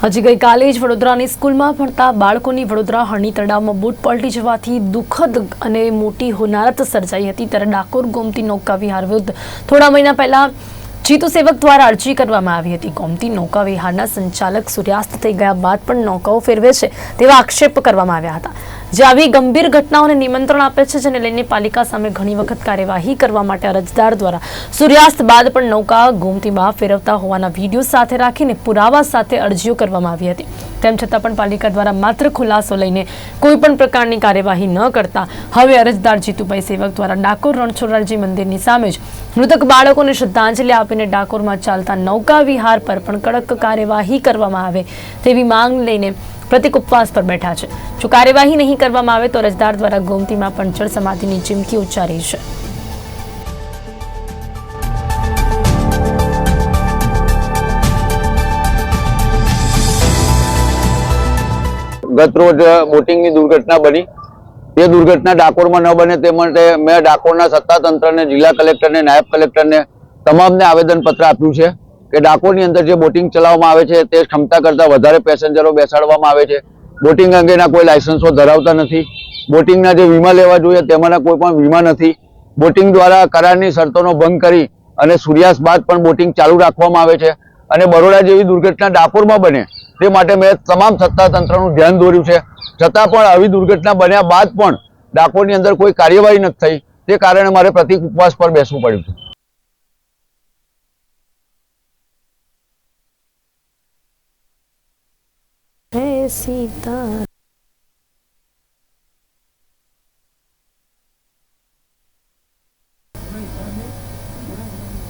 હજી ગઈકાલે જ વડોદરાની સ્કૂલમાં ભણતા બાળકોની વડોદરા હરણી તળાવમાં બોટ પલટી જવાથી દુઃખદ અને મોટી હોનારત સર્જાઈ હતી ત્યારે ડાકોર ગોમતી નૌકા વિહાર વિરુદ્ધ થોડા મહિના પહેલા જીતુ સેવક દ્વારા અરજી કરવામાં આવી હતી. ગોમતી નૌકા વિહારના સંચાલક સૂર્યાસ્ત થઈ ગયા બાદ પણ નૌકાઓ ફેરવે છે તેવા આક્ષેપ કરવામાં આવ્યા હતા. જે આવી ગંભીર ઘટનાઓને નિમંત્રણ આપે છે, જેને લઈને પાલિકા સામે ઘણી વખત કાર્યવાહી કરવા માટે અરજદાર દ્વારા સૂર્યાસ્ત બાદ પણ નૌકા ગોમતીમાં ફેરવતા હોવાના વીડિયો સાથે રાખીને પુરાવા સાથે અરજીઓ કરવામાં આવી હતી. તેમ છતાં પણ પાલિકા દ્વારા માત્ર ખુલાસો લઈને કોઈ પણ પ્રકારની કાર્યવાહી ન કરતા, હવે અરજદાર જીતુભાઈ સેવક દ્વારા ડાકોર રણછોડરાયજી મંદિરની સામે જ મૃતક બાળકોને શ્રદ્ધાંજલિ આપીને ડાકોરમાં ચાલતા નૌકા વિહાર પર પણ કડક કાર્યવાહી કરવામાં આવે તેવી માંગ લઈને પ્રતિક ઉપવાસ પર બેઠા છે. જો કાર્યવાહી નહીં કરવામાં આવે તો અરજદાર દ્વારા ગોમતીમાં પણ જળ સમાધિની ચીમકી ઉચ્ચારી છે. ગત રોજ બોટિંગની દુર્ઘટના બની. એ દુર્ઘટના ડાકોરમાં ન બને તે માટે મેં ડાકોરના સત્તા તંત્રને જિલ્લા કલેક્ટરને, નાયબ કલેક્ટરને તમામને આવેદનપત્ર આપ્યું છે. કે ડાકોરની અંદર જે બોટિંગ ચલાવવામાં આવે છે તે ક્ષમતા કરતાં વધારે પેસેન્જરો બેસાડવામાં આવે છે. બોટિંગ અંગેના કોઈ લાયસન્સો ધરાવતા નથી. બોટિંગના જે વીમા લેવા જોઈએ તેમાંના કોઈ પણ વીમા નથી. બોટિંગ દ્વારા કરારની શરતોનો ભંગ કરી અને સૂર્યાસ્ત બાદ પણ બોટિંગ ચાલુ રાખવામાં આવે છે. અને બરોડા જેવી દુર્ઘટના ડાકોરમાં બને તે માટે મેં તમામ સત્તા તંત્રનું ધ્યાન દોર્યું છે. છતાં પણ આવી દુર્ઘટના બન્યા બાદ પણ ડાકોરની અંદર કોઈ કાર્યવાહી નથી થઈ. તે કારણે મારે પ્રતિક ઉપવાસ પર બેસવું પડ્યું છે. necesitas.